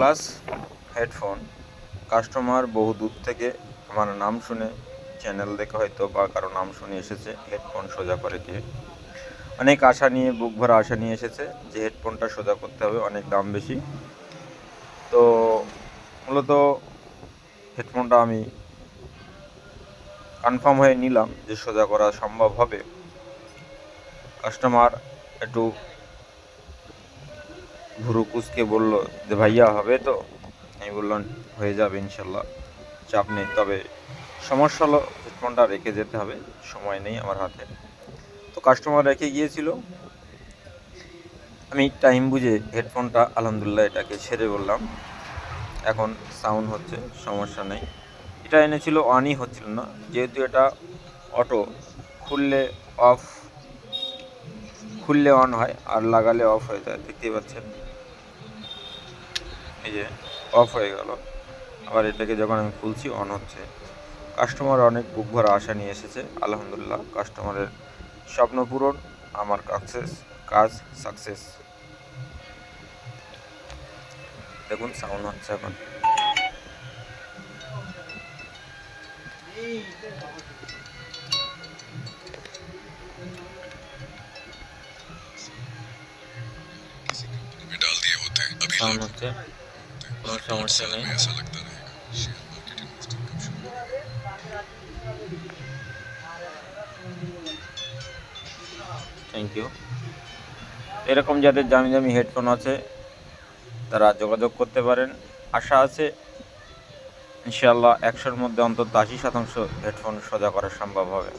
Plus headphone. Customer বহু দূর থেকে আমার নাম শুনে চ্যানেল দেখে হয়তো বা কারও নাম শুনে এসেছে, হেডফোন সোজা করে দিয়ে। অনেক আশা নিয়ে, বুক ভরা আশা নিয়ে এসেছে যে হেডফোনটা সোজা করতে হবে, অনেক দাম বেশি। তো মূলত হেডফোনটা আমি কনফার্ম হয়ে নিলাম যে সোজা করা সম্ভব হবে। কাস্টমার একটু ভুরু কুচকে বলল, যে ভাইয়া, হবে তো? আমি বললাম, হয়ে যাবে ইনশাল্লাহ, চাপ নেই, তবে সমস্যা হলো হেডফোনটা রেখে যেতে হবে, সময় নেই আমার হাতে। তো কাস্টমার রেখে গিয়েছিল। আমি টাইম বুঝে হেডফোনটা আলহামদুলিল্লাহ, এটাকে ছেড়ে বললাম। এখন সাউন্ড হচ্ছে, সমস্যা নেই। এটা এনেছিল অনই হচ্ছিল না। যেহেতু এটা অটো খুললে অফ খুললে অন হয়, আর লাগালে অফ হয়ে যায়। দেখতেই পাচ্ছেন? এই যে অফ হয়ে গেল। আবার এটাকে যখন আমি খুলছি অন হচ্ছে। কাস্টমার অনেক বুক ভরা আশা নিয়ে এসেছে, আলহামদুলিল্লাহ। কাস্টমারের স্বপ্ন পূরণ, আমার কাকসেস কাজ সাকসেস দেখুন সাউন্ড হচ্ছে এখন। হচ্ছে, কোনো সমস্যা নেই। থ্যাংক ইউ এরকম যাদের দামি দামি হেডফোন আছে, তারা যোগাযোগ করতে পারেন। আশা আছে, ইনশাআল্লাহ একশোর মধ্যে অন্তত আশি শতাংশ হেডফোন সোজা করা সম্ভব হবে।